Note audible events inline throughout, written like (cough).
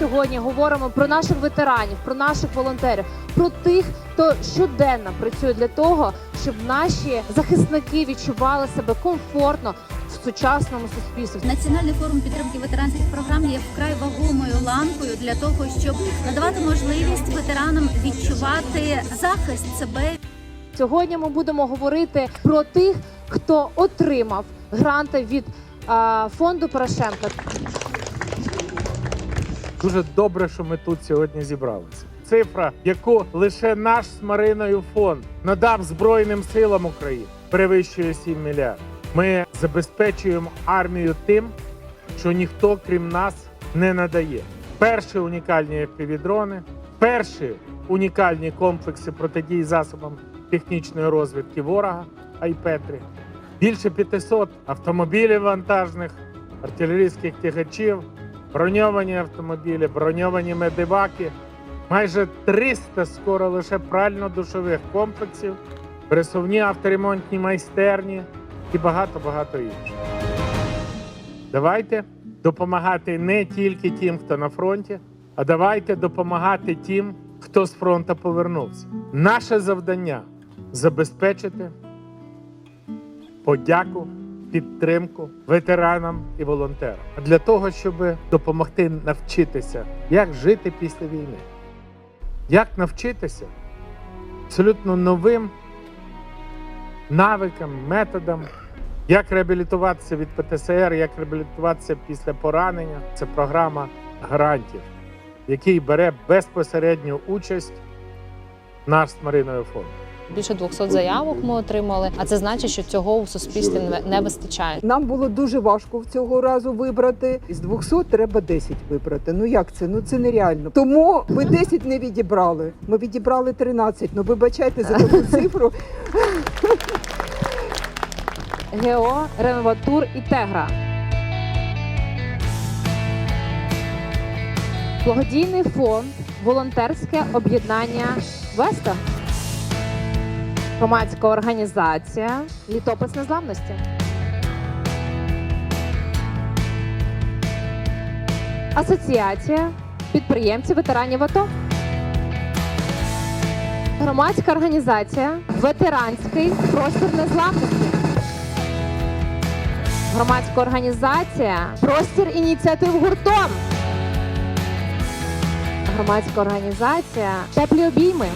сьогодні говоримо про наших ветеранів, про наших волонтерів, про тих, хто щоденно працює для того, щоб наші захисники відчували себе комфортно в сучасному суспільстві. Національний форум підтримки ветеранських програм є вкрай вагомою ланкою для того, щоб надавати можливість ветеранам відчувати захист себе Сьогодні ми будемо говорити про тих, хто отримав гранти від а, фонду Порошенка. Дуже добре, що ми тут сьогодні зібралися. Цифра, яку лише наш з Мариною фонд надав Збройним силам України, перевищує 7 мільярдів. Ми забезпечуємо армію тим, що ніхто крім нас не надає. Перші унікальні FPV-дрони, перші унікальні комплекси протидії засобам технічної розвідки ворога Айпетрі, більше 500 автомобілів вантажних, артилерійських тягачів, броньовані автомобілі, броньовані медиваки, майже 300 скоро лише прально-душових комплексів, пересувні авторемонтні майстерні і багато-багато іншого. Давайте допомагати не тільки тим, хто на фронті, а давайте допомагати тим, хто з фронту повернувся. Наше завдання забезпечити подяку, підтримку ветеранам і волонтерам для того, щоб допомогти навчитися, як жити після війни, як навчитися абсолютно новим навикам, методам, як реабілітуватися від ПТСР, як реабілітуватися після поранення. Це програма гарантів, в бере безпосередню участь наш з Мариною фонд. Більше 200 заявок ми отримали, а це значить, що цього у суспільстві не- вистачає. Нам було дуже важко цього разу вибрати. З 200 треба 10 вибрати. Ну як це? Ну це нереально. Тому ви 10 не відібрали. Ми відібрали 13. Ну вибачайте за таку (laughs) цифру. ГЕО, Реноватур і Тегра. Благодійний фонд, волонтерське об'єднання Веста. Громадська організація Літопис незламності. Асоціація підприємців ветеранів АТО. Громадська організація Ветеранський простір незламності. Громадська організація Простір ініціатив гуртом. Громадська організація Теплі обійми.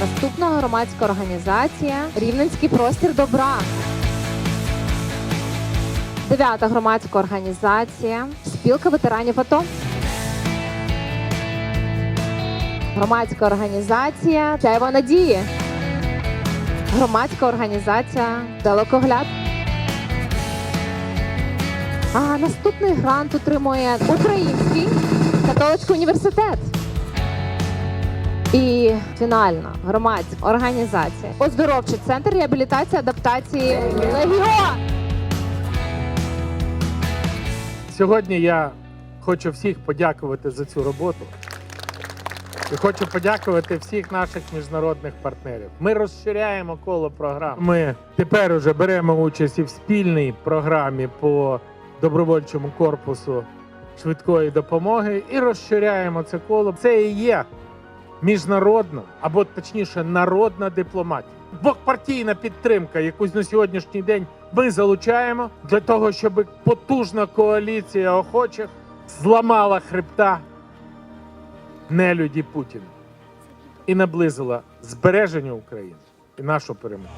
Наступна громадська організація Рівненський простір добра. Дев'ята громадська організація Спілка ветеранів АТО. Громадська організація Сяйва надії. Громадська організація Далекогляд. А наступний грант отримує Український католицький університет. І фінальна громадська організація Оздоровчий центр реабілітації адаптації Легіон. Сьогодні я хочу всіх подякувати за цю роботу. І хочу подякувати всіх наших міжнародних партнерів. Ми розширяємо коло програм. Ми тепер уже беремо участь і в спільній програмі по добровольчому корпусу швидкої допомоги і розширяємо це коло. Це і є міжнародна або точніше народна дипломатія. Двохпартійна підтримка, яку на сьогоднішній день ми залучаємо для того, щоб потужна коаліція охочих зламала хребта нелюді Путіна і наблизила збереження України і нашу перемогу.